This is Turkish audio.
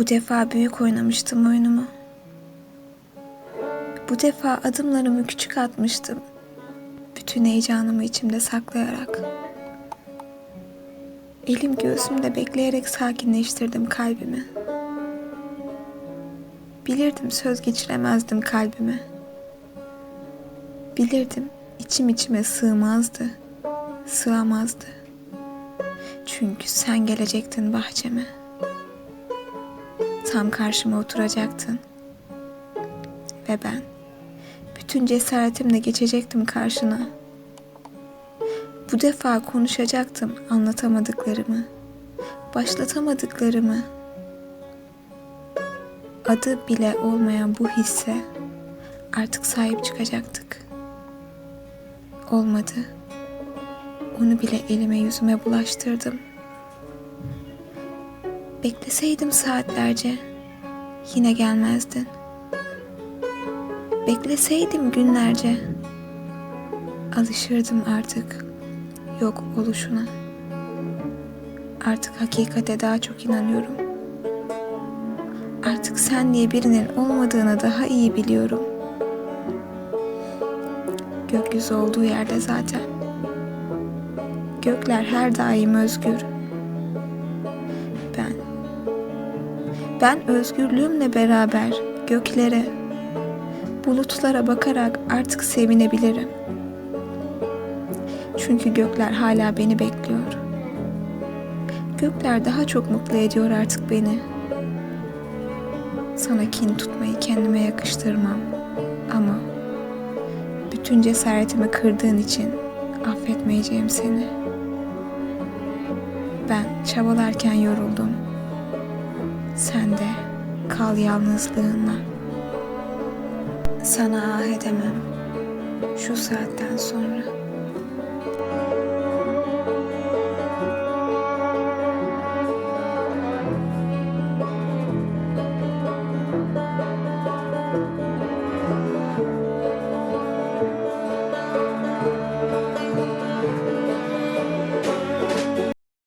Bu defa büyük oynamıştım oyunumu. Bu defa adımlarımı küçük atmıştım. Bütün heyecanımı içimde saklayarak. Elim göğsümde bekleyerek sakinleştirdim kalbimi. Bilirdim söz geçiremezdim kalbime. Bilirdim içim içime sığmazdı, sığamazdı. Çünkü sen gelecektin bahçeme. Tam karşıma oturacaktın. Ve ben bütün cesaretimle geçecektim karşına. Bu defa konuşacaktım anlatamadıklarımı, başlatamadıklarımı. Adı bile olmayan bu hisse artık sahip çıkacaktık. Olmadı. Onu bile elime yüzüme bulaştırdım. Bekleseydim saatlerce yine gelmezdin. Bekleseydim günlerce alışırdım artık yok oluşuna. Artık hakikate daha çok inanıyorum. Artık sen diye birinin olmadığını daha iyi biliyorum. Gökyüzü olduğu yerde zaten. Gökler her daim özgür. Ben özgürlüğümle beraber göklere, bulutlara bakarak artık sevinebilirim. Çünkü gökler hala beni bekliyor. Gökler daha çok mutlu ediyor artık beni. Sana kin tutmayı kendime yakıştırmam. Ama bütün cesaretimi kırdığın için affetmeyeceğim seni. Ben çabalarken yoruldum. Sen de kal yalnızlığınla. Sana ah edemem şu saatten sonra.